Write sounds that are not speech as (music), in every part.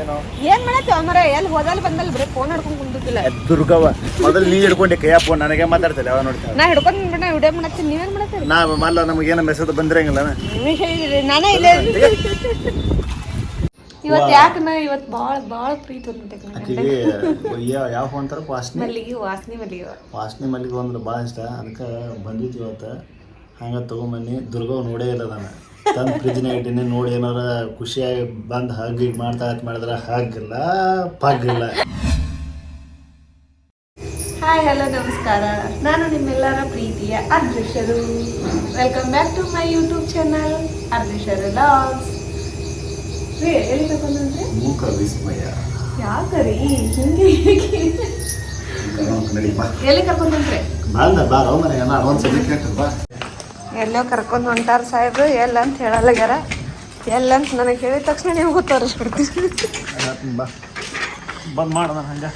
ಏನೋ? ಏನ್ ಮಾಡತ್ತಿ ಅಮರ ಎಲ್ಲಿ ಹೋದಲ್ ಬಂದಲ್ ಬರೀ ಫೋನ್ ಹಿಡ್ಕೊಂಡ್ ಕುಂತಿಲ್ಲ ದುರ್ಗವ್ವ. ಮೊದಲು ನೀ ಹಿಡ್ಕೊಂಡೆ ಕೈಯ ಫೋನ್ ನನಗೆ ಮಾತಾಡ್ತಿಲ್ಲ ಅವ ನೋಡ್ತಾ ನಾ ಹಿಡ್ಕೊಂಡ್ ಬಿಡ ವಿಡಿಯೋ ಮಾಡತ್ತೀನಿ ನೀವೇನ್ ಮಾಡತ್ತೀರಿ? ನಾ ಮಲ್ಲ ನಮಗೇನು ಮೆಸೇಜ್ ಬಂದಿರಂಗಿಲ್ಲ ನಾನೇ ಇಲ್ಲೇ ಇವತ್ ಯಾಕ ನಾ ಇವತ್ತು ಭಾಳ ಭಾಳ ಪ್ರೀತಿ ಯಾವ ಯಾವ ಫೋನ್ ತರ ವಾಸನೆ. ಮಲ್ಲಿಗೆ ವಾಸನೆ ಮಲ್ಲಿಗೆ. ವಾಸನೆ ಮಲ್ಲಿಗೆ ಅಂದ್ರೆ ಭಾಳ ಇಷ್ಟ. ಅದಕ್ಕೆ ಬಂದಿತ್ತು ಇವತ್ತು. ಹಂಗೆ ತೊಗೊಂಬನ್ನಿ. ದುರ್ಗವ್ ನೋಡೇ ಇಲ್ಲ ನಾನು ತಂದು ಫ್ರಿಜ್ನಾಗ ಇಟ್ಟಿನಿ ನೋಡಿ ಏನಾರ ಖುಷಿಯಾಗಿ ಬಂದು ಹಗ್ ಈಗ ಮಾಡ್ತಾ ಇತ್ತು ಮಾಡಿದ್ರೆ ಹಗ್ಗಿಲ್ಲ ಪಗ್ಗಿಲ್ಲ ಹಾಯ್ ಹಲೋ ನಮಸ್ಕಾರ. ನಾನು ನಿಮ್ಮೆಲ್ಲರ ಪ್ರೀತಿಯ ಅದೃಶ್ಯರು welcome back to my YouTube channel ಅದೃಶ್ಯರು logs ರೀ ಎಲ್ಲಿ ತಗೊಂಡ್ರೆ ಮೂಕ ವಿಸ್ಮಯ. ಯಾಕರಿ ಹಿಂಗೆ ಎಲ್ಲಿ ಕರ್ಕೊಂಡ್ರೆ ಬಂದ ಬಾ ರವ ಮನೆ ನಾನು ಒಂದು ಸಲ ಕೇಳ್ತಾರೆ ಬಾ. ಎಲ್ಲೋ ಕರ್ಕೊಂಡು ಹೊಂಟಾರ ಸಾಹೇಬ್ರು ಎಲ್ಲ ಅಂತ ಹೇಳಲ್ಲಗಾರ ಎಲ್ಲ ಅಂತ ನನಗೆ ಹೇಳಿದ ತಕ್ಷಣ ನೀವು ತೋರಿಸ್ಬಿಡ್ತೀನಿ ಬಂದ್ ಮಾಡೋಣ ಹಂಗೆ.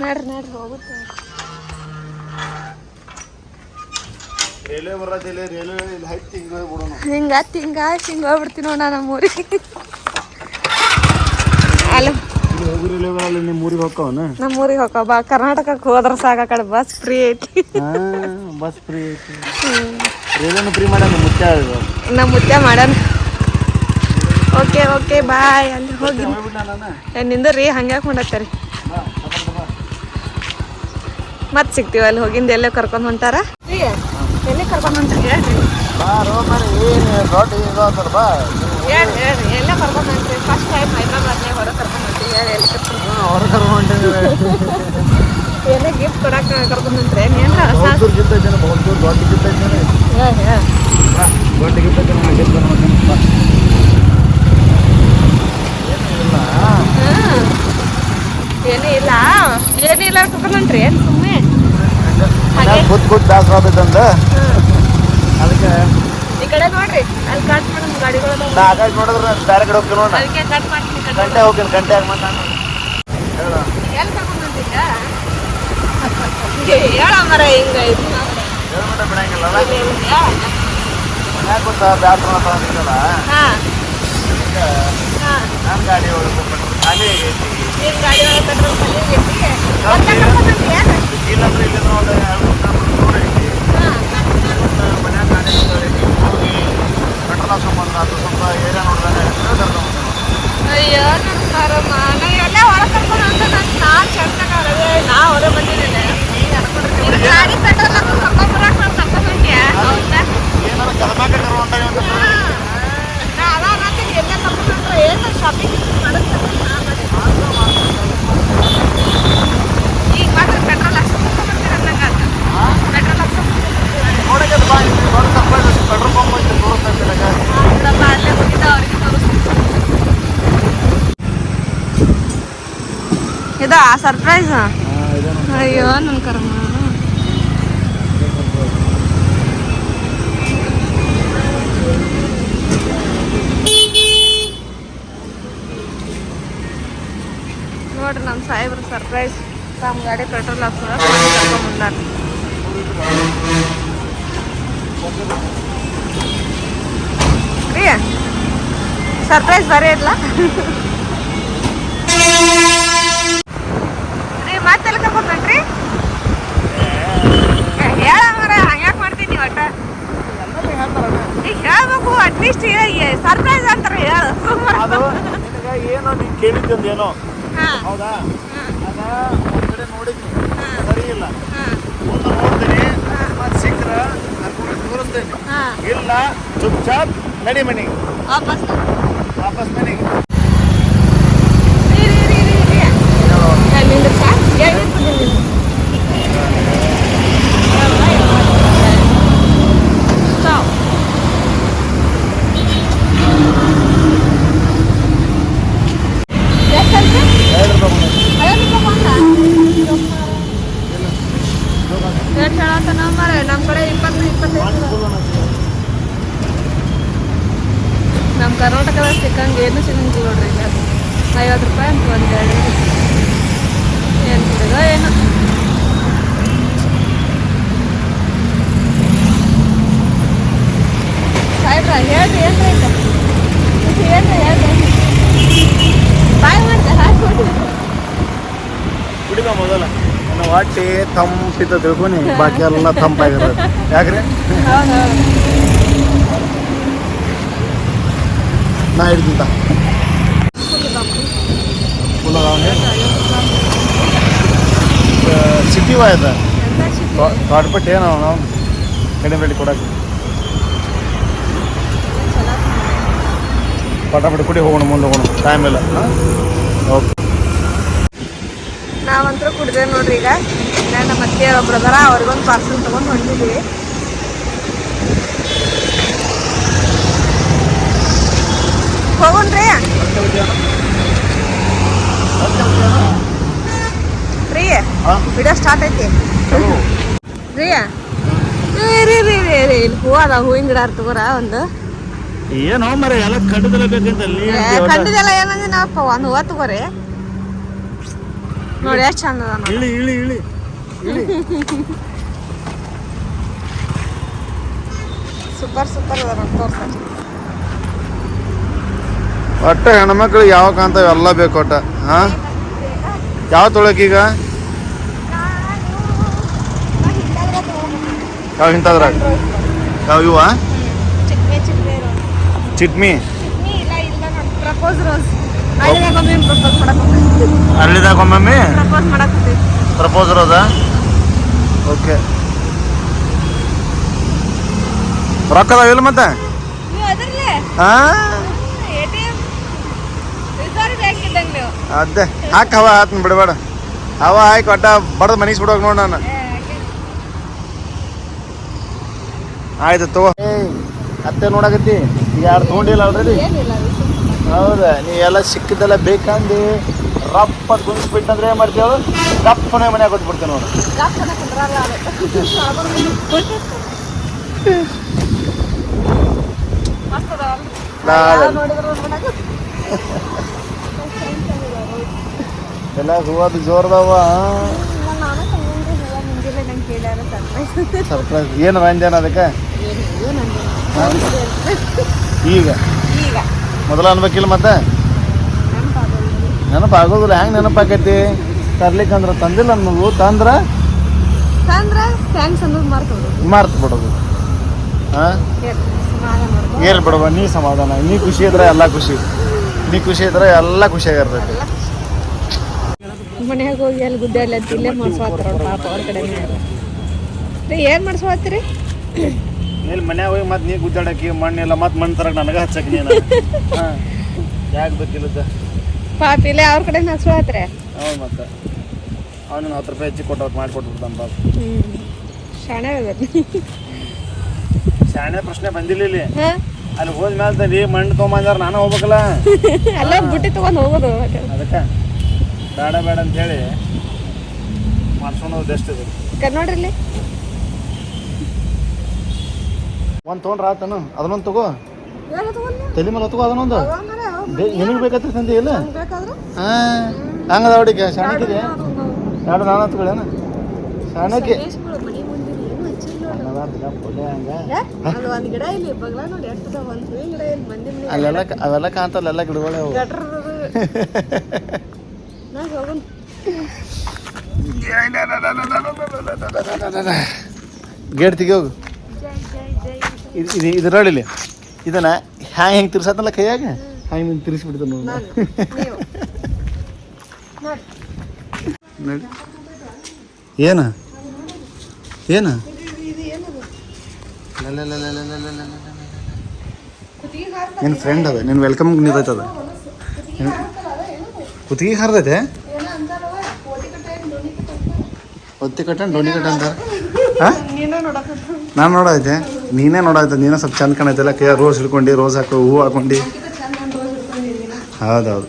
ನೋಡ್ರಿ ನೋಡ್ರಿ ಹೋಗುತ್ತೆ ಹಿಂಗೆ ಹಿಂಗ ಹಿಂಗ ಹಿಂಗ ಹೋಗ್ಬಿಡ್ತೀನಿ ನೋಡ ನಮ್ಮ ಊರಿಗೆ ನಿಮ್ಮ ಊರಿಗೆ ಹೋಗ್ಕವನ ನಮ್ಮ ಊರಿಗೆ ಹೋಗ ಬಾ. ಕರ್ನಾಟಕಕ್ಕೆ ಹೋದ್ರ ಸಾಕ ಕಡೆ ಬಸ್ ಫ್ರೀ ಐತಿ. ಬಸ್ ಫ್ರೀ ಐತಿ. ರೈಲ್ವೆನು ಫ್ರೀ ಮುಚ್ಚ ಇದು ಮಾಡೋಣ. ಓಕೆ ಓಕೆ ಬಾಯ್ ಅಲ್ಲಿ ಹೋಗಿ. ನಿಂದ ನಿಂದ್ರಿ ಹಂಗ್ಯಾಕೆ ಮಾಡತ್ತರಿ ಮತ್ತೆ ಸಿಗ್ತೀವಿ ಅಲ್ಲಿ ಹೋಗಿಂದ ಎಲ್ಲೋ ಕರ್ಕೊಂಡು ಹೊಂಟಾರ? ಎಲ್ಲಿ ಕರ್ಕೊಂಡು ಹೊಂಟ್ರಿ? ಹೇಳ್ರಿ ರೋ ಎಲ್ಲ ಕರ್ಕೊಂಡು ಹೊಂಟ್ರಿ. ಫಸ್ಟ್ ಟೈಮ್ ಹೈದ್ರಾಬಾದ್ನಾಗ ಹೊರಗೆ ಕರ್ಕೊಂಡು ಹೊಂಟ್ರಿ. ಹೇಳಿ ಎಲ್ಲಿ ಕರ್ಕೊಂಡು ಹೊರ (laughs) ಏನೋ ಗಿಫ್ಟ್ ಕೊಡಕ್ಕೆ ಕರ್ಕೊಂಡ್ರೆ ಏನ್ರ ಹೊಸ ಬಹುದೂರ್ ಗಿಫ್ಟ್ ಐತೇನೆ ಬಹುದೂರ್ ದೊಡ್ಡ ಗಿಫ್ಟ್. ಬಾ ದೊಡ್ಡ ಗಿಫ್ಟ್ ಐತೇನೆ ನಾನು ಗಿಫ್ಟ್ ಮಾಡ್ತೀನಿ ಬಾ. ಹ್ಮ್. ಏನೂ ಇಲ್ಲ. ಏನಿಲ್ಲ ಏನು ಸುಮ್ಮನೆ ಕೂತ್ ಕೂತ್ ಬ್ಯಾಸ್ರ ಆಗ್ತೈತಂದ ಅದಕ್ಕೆ ಈ ಕಡೆ ನೋಡ್ರಿ ಅಲ್ಲಿ ಕಟ್ ಮಾಡೋದು ಗಾಡಿಗಳು ನಾ ಆಗಾಗ ನೋಡಿದ್ರೆ ಬೇರೆ ಕಡೆ ಹೋಗ್ತೀನಿ ನೋಡ ಅದಕ್ಕೆ ಕಟ್ ಮಾಡ್ತೀನಿ ಗಂಟೆ ಹೋಗ್ತೀನಿ ಗಂಟೆ ಆಗಿ ಮತ್ತೆ ಹೇಳ ಎಲ್ಲಿ ಹಾ ಹಾ ನನ್ನ ಗಾಡಿ ಹೊಡ್ಕೊಂಡು ಖಾಲಿ ಆಗೈತಿ ನಿಮ್ ಗಾಡಿ ಒಳಗೆ ಪೆಟ್ರೋಲ್ ಖಾಲಿ ಆಗೈತಿ ಮತ್ತೆ ಕರ್ಕೊಂಡು ಹೊಂಟ್ರಿ ಏನು ಇಲ್ಲಂದ್ರೆ ಇಲ್ಲಿ ನೋಡಿ ರೋಡ್ ಐತಿ ಮತ್ತೆ ಮನ್ಯಾಗ ಗಾಡಿ ಐತಿ ಹೋಗಿ ಪೆಟ್ರೋಲ್ ಹಾಕೊಂಡ್ಬಂದ್ರೆ ಅದು ಸ್ವಲ್ಪ ಏರಿಯಾ ನೋಡಿದ್ರೆ ಕರ್ಕೊಂಡ್ಬಂದ್ರೆ ಅಯ್ಯೋ ನಡ್ಸಾರಮ್ಮ ನಾ ಎಲ್ಲ ಒಳಗೆ ಕರ್ಕೊಂಡು ಅಂತ ನಾನು ನಾನು ಚಂದಾಗ ನಾ ಹೊರ ಬಂದಿದ್ದೇನೆ ಗಾಡಿ ಪೆಟ್ರೋಲ್ ಹಾಕೊಂಡು ಕರ್ಕೊಂಡು ಬರಕ್ಕೆ ನಾನು ಕರ್ಕೊಂಡು ಹೊಂಟ್ಯಾ ಹೌದಾ ಏನಾರ ಕರ್ನಾಟಕ ಹೊಂಟಾಗ ಅಂತ ನಾ ಅದ ಅನ್ನತ್ತೀನಿ ಎಲ್ಲ ಕರ್ಕೊಂಡು ಹೊಂಟ್ರೆ ಏನು ಶಾಪಿಂಗ್ ಮಾಡುತ್ತೆ ಈಗ ಮಾತ್ರ ಪೆಟ್ರೋಲ್ ಹಾಕ್ಸ್ಕೊಂಡು ಬರ್ತೀರ ಅನ್ನಂಗಾತ ಪೆಟ್ರೋಲ್ ಹಾಕ್ಸ್ಕೊಂಡು ನೋಡಕ್ಕೆ ಬಾ ಇಲ್ಲಿ ದೊಡ್ಡ ಸರ್ಪ್ರೈಸ್ ಪೆಟ್ರೋಲ್ ಪಂಪ್ ಐತಿ ತೋರಿಸ್ತಾ ಇದ್ದೀನಿ ಬಿಡಪ್ಪ ಅಲ್ಲೇ ಹೋಗಿದ್ದ ಅವ್ರಿಗೆ ತೋರಿಸ್ತೀನಿ ಇದಾ ಸರ್ಪ್ರೈಸ್ ಅಯ್ಯೋ ನನ್ನ ಕರ್ಮ ನೋಡ್ರಿ ನಮ್ಮ ಸಾಹೇಬ್ರ ಸರ್ಪ್ರೈಸ್ ತಮ್ಮ ಗಾಡಿ ಪೆಟ್ರೋಲ್ ಹಾಕ್ಸೋಣ ಕರ್ಕೊಂಬಂದಾರ ರೀ ಸರ್ಪ್ರೈಸ್ ಬರೇ ಇಲ್ಲ ರೀ ಮತ್ತೆಲ್ಲ ಕರ್ಕೊಂಡ್ರಿ ಹೇಳ ಮರ ಹಂಗ್ಯಾಕ್ ಮಾಡ್ತೀನಿ ಒಟ್ಟ ಈಗ ಹೇಳ್ಬೇಕು ಅಟ್ಲೀಸ್ಟ್ ಸರ್ಪ್ರೈಸ್ ಅಂತಾರೆ ಹೇಳು. ಅದು ನಿನಗೆ ಏನೋ ನೀನು ಕೇಳಿದ್ದೊಂದು ಏನೋ. ಹಾ. ಹೌದಾ? ಅದ ಒಂದ್ ಕಡೆ ನೋಡಿದ್ನಿ. ಹಾ. ಸರಿ ಇಲ್ಲ. ಒಂದು ನೋಡ್ತೀನಿ. ಮತ್ತೆ ಸಿಕ್ಕ್ರ ನಾನು ತೋರಿಸ್ತೇನೆ. ಹಾ. ಇಲ್ಲ ಚುಪ್ ಚಾಪ್ ನಡಿ ಮನೆಗೆ. ವಾಪಸ್ ವಾಪಸ್ ಮನೆಗೆ. ಅಕ್ಕ. ಹೇಳ್ರಿ ಬಾಯ್ ಕುಡಿದ ಮೊದಲ. ನಾವು ಹೊಟ್ಟೆ ತಂಪಿತ ತಿಳ್ಕೊನಿ ಬಾಕಿ ಎಲ್ಲ ತಂಪಾಗಿರೋದು ಯಾಕ್ರಿ? ನಾ ಹಿಡ್ದಿಂದ ಸಿಟಿ ವಾಯ್ದ ತೋಟಪಟ್ಟು ಏನವ ನಾವು ಕಡಿಮೆ ಬೆಲೆ ಕೊಡಕ್ಕೆ. ಪಟಾಪಟಿ ಕುಡಿ ಹೋಗೋಣ ಮುಂದೆ ಹೋಗೋಣ. ಟೈಮ್ ಇಲ್ಲ. ಓಕೆ ನಾವಂತೂ ಕುಡಿದೇವೆ ನೋಡ್ರಿ ಈಗ. ನಮ್ಮ ಅತ್ತೆ ಒಬ್ರು ಅದಾರ ಅವ್ರಿಗೊಂದು ಪಾರ್ಸಲ್ ತೊಗೊಂಡು ಹೊಂಟಿದ್ವಿ. ಹೋಗೋಣ್ರಿ? ರೀ ವಿಡಿಯೋ ಸ್ಟಾರ್ಟ್ ಐತಿ. ರೀ? ರೀ ರೀ ರೀ ಇಲ್ಲಿ ಹೂವು ಅದ ಹೂವಿನ ಗಿಡ ತಗೋರ ಒಂದು. ಏನೋ ಮರ ಎಲ್ಲ ಕಟ್ಟದಲ್ಲ ಬೇಕಂತ ಅಲ್ಲಿ ಏನಂದ್ರೆ ನಾವಪ್ಪ ಒಂದು ಹೂವ ತಗೋರಿ ನೋಡಿ ಎಷ್ಟು ಚಂದ ಇಳಿ ಇಳಿ ಇಳಿ. ಇಳಿ. ಸೂಪರ್ ಸೂಪರ್ ಅದ ತೋರ್ಸ. ಒಟ್ಟ ಹೆಣ್ಮಕ್ಳಿಗೆ ಯಾವ ಕಾಂತ ಎಲ್ಲ ಬೇಕು ಒಟ್ಟ ಹಾ? ಯಾವ ತೊಳಕೀಗ ಯಾವ ಇಂಥದ್ರಾಗ? ಯಾವ ಇವ? ಚಿಟ್ಮಿ. ಪ್ರಪೋಸ್ ಅಲ್ಲಿದಾಗ ಒಮ್ಮೊಮ್ಮೆ ಪ್ರಪೋಸ್ ರೋಸಾ ಓಕೆ ರೊಕ್ಕದ ಇಲ್ಲ ಮತ್ತೆ? ಅದೇ ಹಾಕಿ ಹವಾ ಆತನ ಬಿಡಬೇಡ. ಹವಾ ಹಾಕಿ ಒಟ್ಟ ಬಡ್ದು ಮನಿಗೆ ಬಿಡೋಗಿ ನೋಡ ನಾನು. ಆಯ್ತು ತಗೋ. ಅತ್ತೆ ನೋಡಾಕತ್ತಿ ಈಗ ಯಾರು ತೊಗೊಂಡಿಲ್ಲ ಅಲ್ರಿ ಹೌದಾ? ನೀ ಎಲ್ಲ ಸಿಕ್ಕಿದ್ದೆಲ್ಲ ಬೇಕಂದು ರಪ್ಪ ಗುಣಿಸ್ಬಿಟ್ಟಂದ್ರೆ ಏನು ಮಾಡ್ತೀವಿ ರಪ್ಪನೆ ಮನೆ ಕೊಟ್ಬಿಡ್ತೇವೆ ನೋಡಿ. ಎಲ್ಲ ಹೂವದು ಜೋರ್ದವ ಸರ್ಪ್ರೈಸ್ ಏನು ರಂಜನ ಅದಕ್ಕೆ? ಈಗ? ಈಗ. ಮೊದಲ ಅನ್ಬೇಕಿಲ್ಲ ಮತ್ತೆ? ನೆನಪಾಗೋದು ನೆನಪಾಗೋದಿಲ್ಲ. ಹೆಂಗೆ ನೆನಪಾಕೈತಿ? ತಂದಿಲ್ಲ ಅನ್ನೋದು. ತಂದ್ರೆ? ಅಂದ್ರೆ ಥ್ಯಾಂಕ್ಸ್ ಅನ್ನೋದು ಮರ್ತೋದು. ಮಾರ್ತ್ ಬಿಡೋದು ಹಾಂ ಬಿಡವ ನೀ ಸಮಾಧಾನ. ನೀ ಖುಷಿ ಇದ್ರೆ ಎಲ್ಲ ಖುಷಿ. ನೀ ಖುಷಿ ಇದ್ರೆ ಎಲ್ಲ ಖುಷಿಯಾಗಿರ್ತೈತಿ ಮನ್ಯಾಗ ಹೋಗಿ ಅಲ್ಲಿ ಗುದ್ದಾಡ್ಲಿ ಅಂತ ಇಲ್ಲೇ ಮಾಡ್ಸ್ವಾತಾರ ಅವ್ರ ಪಾಪ ಅವ್ರ ಕಡೆ ಏನು ಮಾಡ್ಸ್ವಾತ್ರಿ ಇಲ್ಲಿ ಮನ್ಯಾಗ ಹೋಗಿ ಮತ್ತೆ ನೀ ಗುದ್ದಾಡಕ್ಕೆ ಮಣ್ಣೆಲ್ಲ ಮತ್ತೆ ಮಣ್ಣು ತರಕ್ಕೆ ನನಗೆ ಹಚ್ಚಕ್ ನೀನು. (laughs) ಹಾಂ. ಯಾಕೆ ಬೇಕಿಲ್ಲದ ಪಾಪ ಇಲ್ಲೇ ಅವ್ರ ಕಡೆ ಹಸುವಾತ್ರೆ ಹೌದು ಮತ್ತೆ. ಅವನು ಹತ್ತು ರೂಪಾಯಿ ಹೆಚ್ಚಿ ಕೊಟ್ಟು ಮಾಡಿ ಕೊಟ್ಬಿಡ್ತಾನೆ ಪಾಪ ಶಾಣೆ ಶಾಣೆ ಪ್ರಶ್ನೆ ಬಂದಿಲ್ಲ ಇಲ್ಲಿ. ಅಲ್ಲಿ ಹೋದ್ಮೇಲೆ ರೀ ಮಣ್ಣು ತೊಗೊಂಬಂದಾರ ನಾನು ಹೋಗ್ಬೇಕಲ್ಲ. (laughs) ಅಲ್ಲ ಬುಟ್ಟಿ ತೊಗೊಂಡು ಹೋಗೋದು ಅದಕ್ಕೆ ಬೇಡ ಬೇಡ ಅಂತೇಳಿ ಮಾಡ್ಸ್ಕೊಂಡು ಹೋದ್ ಎಷ್ಟು ಇದು. ಕ- ನೋಡ್ರಿ ಇಲ್ಲಿ. ಒಂದು ತೊಗೊಂಡ್ರ ಆತನು? ಅದನ್ನೊಂದು ತಗೋ. ತಲೆ ಮೇಲೆ ತಗೋ ಅದನ್ನೊಂದು. ನಿನಗೆ ಬೇಕಾದ್ರೆ ಸಂದಿ ಇಲ್ಲ? ಹಾಂ. ಹಂಗದ ಅವಡಿಗೆ ಶಾಣಕ್ಕಿದೆ ಎರಡು ನಾನು ಹತ್ಕೊಳ್ಳೇನ ಶಾಣಕ್ಕೆ ಅಲ್ಲೆಲ್ಲ ಅವೆಲ್ಲ ಕಾಣ್ತಲ್ಲ ಎಲ್ಲ ಗಿಡಗಳೇ ಅವು. ಗೇಟ್ ತೆಗಿ ಹೋಗು ಇದು ಇದು ಇದು ನೋಡಿಲಿ ಇದನ್ನ ಹ್ಯಾಂಗೆ ಹೆಂಗೆ ತಿರ್ಸತ್ತಲ್ಲ ಕೈಯಾಗ? ಹ್ಯಾಂಗೆ ನಿಂಗೆ ತಿರ್ಸಿಬಿಡ್ತು (laughs) ನೋಡಿ. ನೋಡಿ. ಏನು? ಏನು? ನಿನ್ನ ಫ್ರೆಂಡ್ ಅದ. ನಿನ್ನ ವೆಲ್ಕಮ್ ನಿಂತೈತದ ಕುತ್ತಿಗೆ ಹಾರ್ದೈತೆ? ಒತ್ತಿ ಕಟ್ಟನ್ ಡೋನಿ ಕಟ್ಟ ಅಂತಾರ? ಹಾಂ ನೀನು ನೋಡಕ ನಾನು ನೋಡೈತೆ ನೀನೇ ನೋಡಾಯ್ತು ನೀನೇ ಸ್ವಲ್ಪ ಚಂದ ಕಾಣೈತಲ್ಲ ಕೈ ರೋಸ್ ಹಿಡ್ಕೊಂಡು ರೋಸ್ ಹಾಕೋ ಹೂ ಹಾಕೊಂಡು. ಚಂದ ಒಂದು ರೋಸ್ ಹಿಡ್ಕೊಂಡಿದ್ದೀನಿ ಹೌದೌದು.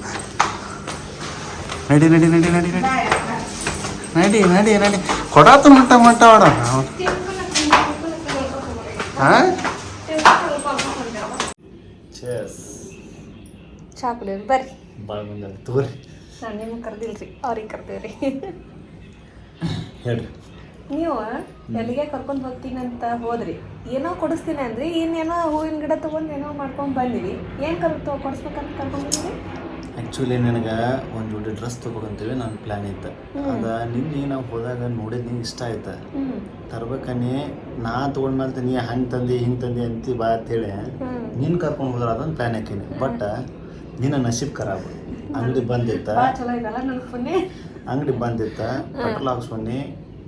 ನಡಿ ನಡಿ ನಡಿ ನಡಿ ನಡಿ. ನಡಿ ನಡಿ ನಡಿ. ಕೊಡಾತು ಮಟ್ಟ ಮಟ್ಟ ಆಡ ಹಾಂ ಚಾ ಕುಡಿಯೋದು ಬರ್ರಿ. ಭಾಳ ಮಂದಿ ತಗೋರಿ. ನಾನು ನಿಮ್ಗೆ ಕರ್ದಿಲ್ರಿ ಅವ್ರಿಗೆ ಕರ್ದೇವ್ರಿ. ಹೇಳ್ರಿ. ನೀವು ಎಲ್ಲಿಗೆ ಕರ್ಕೊಂಡು ಹೋಗ್ತೀನಿ ಅಂತ ಹೋದ್ರಿ. ಏನೋ ಕೊಡಿಸ್ತೀನಿ ಅಂದ್ರಿ. ಇನ್ನೇನೋ ಹೂವಿನ ಗಿಡ ತಗೊಂಡು ಏನೋ ಮಾಡ್ಕೊಂಡು ಬಂದಿರಿ ಏನು ಕರ್ ಕೊಡಿಸ್ಬೇಕಂತ ಕರ್ಕೊಂಡು ಬಂದಿರಿ? ಆ್ಯಕ್ಚುಲಿ ನನಗೆ ಒಂದು ಜೋಡಿ ಡ್ರೆಸ್ ತೊಗೊಬೇಕಂತೇಳಿ ನನ್ನ ಪ್ಲ್ಯಾನ್ ಇತ್ತು ಅದ ನಿನ್ನೆ ನಾವು ಹೋದಾಗ ನೋಡಿದ ನಿಂಗೆ ಇಷ್ಟ ಆಯ್ತು. ತರ್ಬೇಕನ್ನಿ ನಾ ತೊಗೊಂಡ್ಮೇಲೆ ನೀ ಹಂಗೆ ತಂದು ಹಿಂಗೆ ತಂದು ಅಂತಿ ಬಾ ಅಂತೇಳಿ ಹೇಳಿ ನೀನು ಕರ್ಕೊಂಡು ಹೋದ್ರೆ ಅದೊಂದು ಪ್ಲ್ಯಾನ್ ಹಾಕೀನಿ. ಬಟ್ ನಿನ್ನ ನಶೀಬ್ ಖರಾಬ್ ಅಂಗಡಿ ಬಂದಿತ್ತ. ಅಂಗಡಿ ಬಂದಿತ್ತ. ಪೆಟ್ರೋಲ್ ಹಾಕ್ಸ್ಕೊಂಡಿ.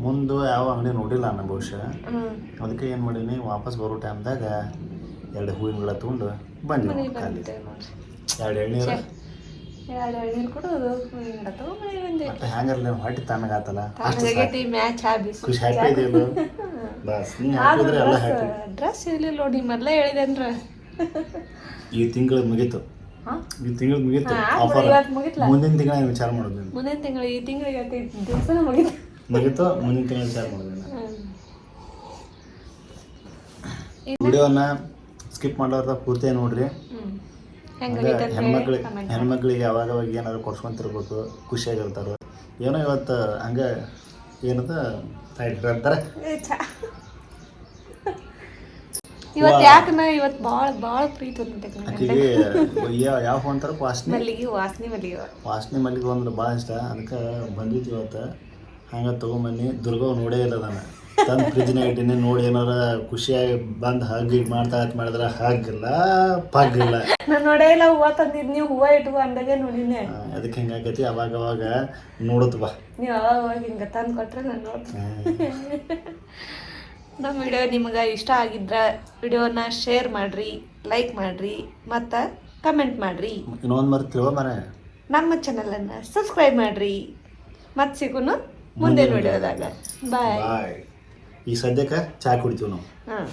ಮುಂದೆ ಯಾವ ಅಂಗಡಿ ನೋಡಿಲ್ಲ ನಮ್ಮ ಬಹುಶಃ. ಅದಕ್ಕೆ ಏನು ಮಾಡೀನಿ ವಾಪಸ್ ಬರೋ ಟೈಮ್ದಾಗ ಎರಡು ಹೂವಿನ ಗಿಡ ತೊಗೊಂಡು ಬಂದ್ವಿ ಎರಡು ಎಳ್ನೀರು. ಮತ್ತೆ ಹ್ಯಾಂಗರ್ಲಿ ಹೊಟ್ಟೆ ತಣ್ಣಗಾತಲ್ಲ ಖುಷಿ ಹ್ಯಾಪಿ ಇದೆಯಲ್ಲ (laughs) ಬಸ್ ನೀ ಹಾಕಿದ್ರೆ ಎಲ್ಲ ಹ್ಯಾಪಿ ಡ್ರೆಸ್ ಇರಲಿಲ್ಲ ನೋಡಿ ಮೊದಲೇ ಹೇಳಿದೆನ್ರ? ಈ ತಿಂಗಳು ಮುಗೀತು. ಈ ತಿಂಗಳು ಮುಗಿತು. ಆಫರ್ ಮುಂದಿನ ತಿಂಗಳ ವಿಚಾರ ಮಾಡೋದು ಮುಂದಿನ ತಿಂಗಳು ಈ ತಿಂಗಳಿಗೆ ಇವತ್ತು ದಿವಸ ಮುಗಿತು. ಮುಗೀತು ಮುಂದಿನ ತಿಂಗಳು ಶೇರ್ ಮಾಡೋದು. ವಿಡಿಯೋನ ಸ್ಕಿಪ್ ಮಾಡೋರ್ದ ಪೂರ್ತಿ ನೋಡ್ರಿ. ಹೆಣ್ಮಕ್ಳಿಗೆ ಹೆಣ್ಮಕ್ಳಿಗೆ ಅವಾಗ ಅವಾಗ ಏನಾದ್ರು ಕೊಡ್ಸ್ಕೊಂತಿರ್ಬೇಕು ಖುಷಿಯಾಗಿರ್ತಾರೆ ಏನೋ ಇವತ್ತು ಹಂಗ ಏನದ? ಅಂತಾರೆ ಇವತ್ತು ಯಾಕೆ ಇವತ್ತು ಭಾಳ ಭಾಳ ಪ್ರೀತಿ ಹೊಂದಬೇಕು ಆಕೆಗೆ ಯಾವ ಹೂ ಅಂತಾರೆ? ವಾಸನೆ? ಮಲ್ಲಿಗೆ ವಾಸನೆ ಮಲ್ಲಿಗೆ ವಾಸನೆ ಮಲ್ಲಿಗೆ ಅಂದ್ರೆ ಭಾಳ ಇಷ್ಟ. ಅದಕ್ಕೆ ಬಂದಿತ್ತು ಇವತ್ತು. ಹಂಗೆ ತಗೊಂಬನ್ನಿ. ದುರ್ಗವ್ ನೋಡೇ ಇಲ್ಲ ನಾನು ತಂದು ಫ್ರಿಜ್ನಾಗ ಇಟ್ಟಿನಿ ನೋಡಿ ಏನಾರ ಖುಷಿಯಾಗಿ ಬಂದು ಹಗ್ ಈಗ ಮಾಡ್ತಾ ಆಯ್ತು ಮಾಡಿದ್ರೆ ಹಾಗಿಲ್ಲ ಪಾಗಿಲ್ಲ ನಾನು ನೋಡೇ ಇಲ್ಲ ಹೂವ ತಂದಿದ್ ನೀವು ಹೂವ ಇಟ್ಟು ಅಂದಾಗೆ ನೋಡಿನೇ. ಅದಕ್ಕೆ ಹೆಂಗಾಗೈತಿ ಅವಾಗ ಅವಾಗ ನೋಡುತ್ತ ಬಾ. ನೀವು ಅವಾಗ ಅವಾಗ ಹಿಂಗೆ ತಂದು ಕೊಟ್ರೆ ನಾನು ನೋಡ್ತೀನಿ. ನಮ್ಮ ವಿಡಿಯೋ ನಿಮಗೆ ಇಷ್ಟ ಆಗಿದ್ರೆ ವಿಡಿಯೋನ ಶೇರ್ ಮಾಡಿರಿ ಲೈಕ್ ಮಾಡಿರಿ ಮತ್ತು ಕಮೆಂಟ್ ಮಾಡಿರಿ. ಇನ್ನೊಂದು ಮರ ಮನೆ ನಮ್ಮ ಚಾನಲನ್ನು ಸಬ್ಸ್ಕ್ರೈಬ್ ಮಾಡಿರಿ. ಮತ್ತೆ ಸಿಗುನು ಮುಂದಿನ ನೋಡೋದಾಗ ಬಾಯ್ ಬಾಯ್ ಈಗ ಸದ್ಯಕ್ಕೆ ಚಹಾ ಕುಡಿತೀವಿ ನಾವು. ಹಾಂ.